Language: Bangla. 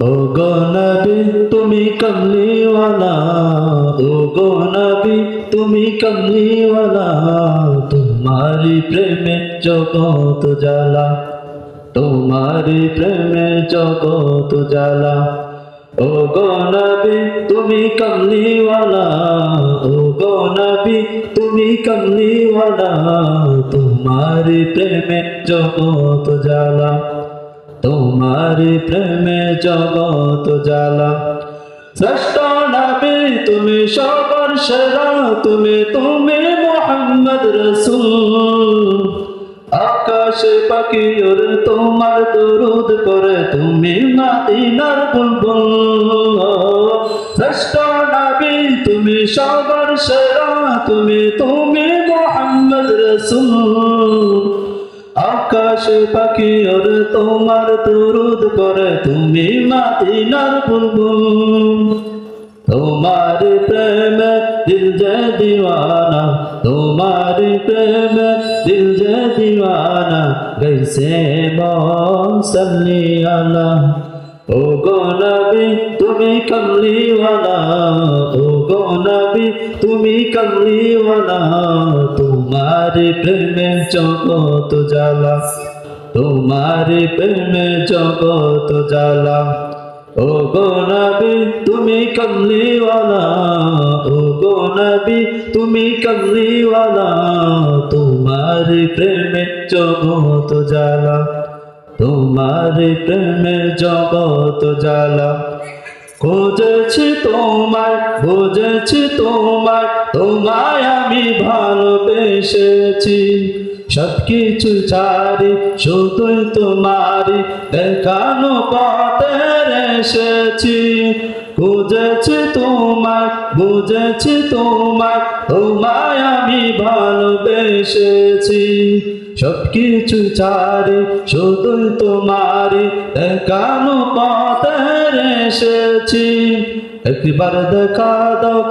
ও গো নবী তুমি কমলিওয়ালা ও গো নবী তুমি কমলিওয়ালা তোমারি প্রেমে জগত জ্বালা তোমারি প্রেমে জগত জ্বালা ও গো নবী তুমি কমলিওয়ালা ও গো নবী তুমি কমলিওয়ালা তোমারি প্রেমে জগত জ্বালা তোমার প্রেমে জগত জ্বালা। শ্রেষ্ঠ নবী, তুমি সবার সেরা, তুমি তুমি মোহাম্মদ রসুল। আকাশে পাখি ওর তোমার দরুদ করে তুমি মাদিনার বুলবুল। শ্রেষ্ঠ নাবি, তুমি সবার সেরা, তুমি তুমি মোহাম্মদ রসুল। আকাশে পাখি ওর তোমার দুরুদ করে তুমি মাদিনার বুলবুল তোমার প্রেম দিল যে দিওয়ানা তোমার প্রেম দিল যে দিওয়ানা গৈছে মন সল্লি আল্লাহ ও গো নবী তুমি কমলিওয়ালা ও গো নবী তুমি কমলিওয়ালা তোমার প্রেমে চকত জ্বালা তোমার প্রেমে জগত জ্বালা। ও গো তুমি কমলিওয়ালা ও গো তুমি কমলিওয়ালা তোমার প্রেমে জগত জ্বালা। তোমার প্রেমে জগত জ্বালা। খুঁজেছি তোমায় বুঝেছি তোমায়। তোমায় আমি ভালোবেসেছি। সব কিছু ছাড়ি, শুধুই তোমারই। দেখানো পথে এসেছি খুঁজেছি তোমায়, বুঝেছি তোমায় তোমায় আমি ভালোবেসেছি। সব কিছু ছাড়ি, শুধুই তোমারই। দেখানো পথে এসেছি, একবার দেখা দাও।